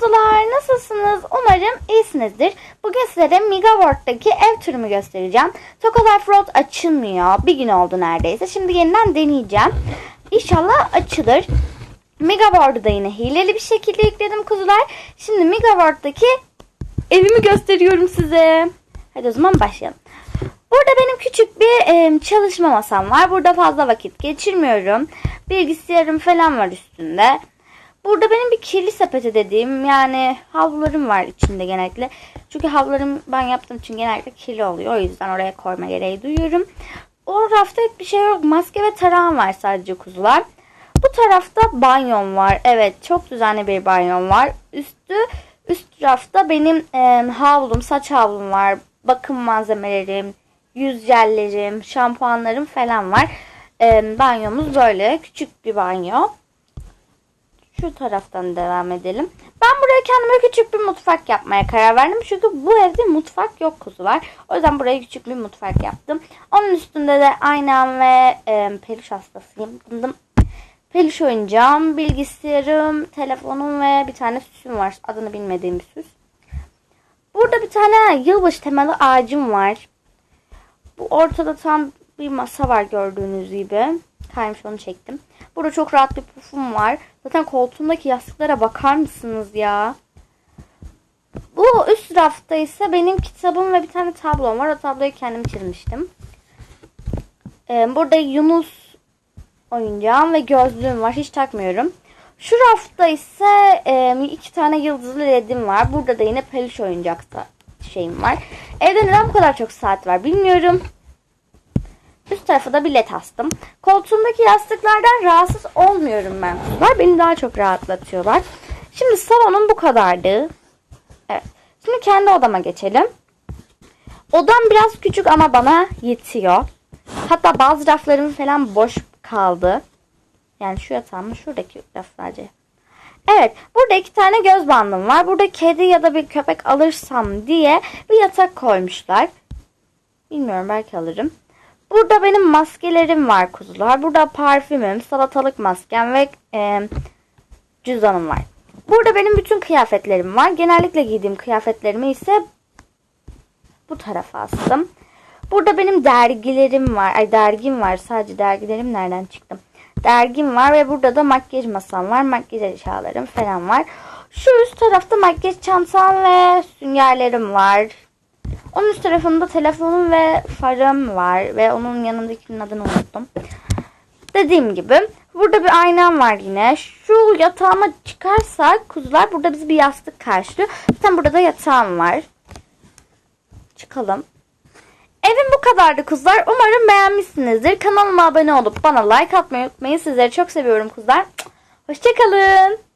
kuzular nasılsınız? Umarım iyisinizdir. Bugün size Megaworld'daki ev turunu göstereceğim. Tokalar Road açılmıyor. Bir gün oldu neredeyse. Şimdi yeniden deneyeceğim. İnşallah açılır. Megaworld'u da yine hileli bir şekilde yükledim kuzular. Şimdi Megaworld'daki evimi gösteriyorum size. Hadi o zaman başlayalım. Burada benim küçük bir e, çalışma masam var. Burada fazla vakit geçirmiyorum. Bilgisayarım falan var üstünde. Burada benim bir kirli sepeti dediğim yani havlularım var içinde genellikle. Çünkü havlularım ben yaptığım için genellikle kirli oluyor. O yüzden oraya koyma gereği duyuyorum. O rafta hiçbir şey yok. Maske ve tarağım var sadece kuzular. Bu tarafta banyom var. Evet çok düzenli bir banyom var. Üstü üst rafta benim e, havlum, saç havlum var. Bakım malzemelerim, yüz jellerim, şampuanlarım falan var. E, banyomuz böyle küçük bir banyo. Şu taraftan devam edelim. Ben buraya kendime küçük bir mutfak yapmaya karar verdim. Çünkü bu evde mutfak yok kuzular. O yüzden buraya küçük bir mutfak yaptım. Onun üstünde de aynam ve e, peluş hastasıyım. Dım Peluş oyuncağım, bilgisayarım, telefonum ve bir tane süsüm var. Adını bilmediğim bir süs. Burada bir tane yılbaşı temalı ağacım var. Bu ortada tam bir masa var gördüğünüz gibi. Kaymış onu çektim. Burada çok rahat bir pufum var. Zaten koltuğumdaki yastıklara bakar mısınız ya? Bu üst rafta ise benim kitabım ve bir tane tablom var. O tabloyu kendim çizmiştim. Ee, burada Yunus oyuncağım ve gözlüğüm var. Hiç takmıyorum. Şu rafta ise e, iki tane yıldızlı ledim var. Burada da yine peluş oyuncakta şeyim var. Evde neden bu kadar çok saat var bilmiyorum. Üst tarafa da bir led astım. Koltuğumdaki yastıklardan rahatsız olmuyorum ben. Var beni daha çok rahatlatıyorlar. Şimdi salonum bu kadardı. Evet. Şimdi kendi odama geçelim. Odam biraz küçük ama bana yetiyor. Hatta bazı raflarım falan boş kaldı. Yani şu yatağımın şuradaki raf sadece. Evet. Burada iki tane göz bandım var. Burada kedi ya da bir köpek alırsam diye bir yatak koymuşlar. Bilmiyorum belki alırım. Burada benim maskelerim var kuzular. Burada parfümüm, salatalık maskem ve e, cüzdanım var. Burada benim bütün kıyafetlerim var. Genellikle giydiğim kıyafetlerimi ise bu tarafa astım. Burada benim dergilerim var. Ay dergim var. Sadece dergilerim nereden çıktım? Dergim var ve burada da makyaj masam var. Makyaj eşyalarım falan var. Şu üst tarafta makyaj çantam ve süngerlerim var. Onun üst tarafında telefonum ve farım var. Ve onun yanındakinin adını unuttum. Dediğim gibi burada bir aynam var yine. Şu yatağıma çıkarsak kuzular burada bizi bir yastık karşılıyor. Zaten burada da yatağım var. Çıkalım. Evim bu kadardı kuzlar. Umarım beğenmişsinizdir. Kanalıma abone olup bana like atmayı unutmayın. Sizleri çok seviyorum kuzlar. Hoşçakalın.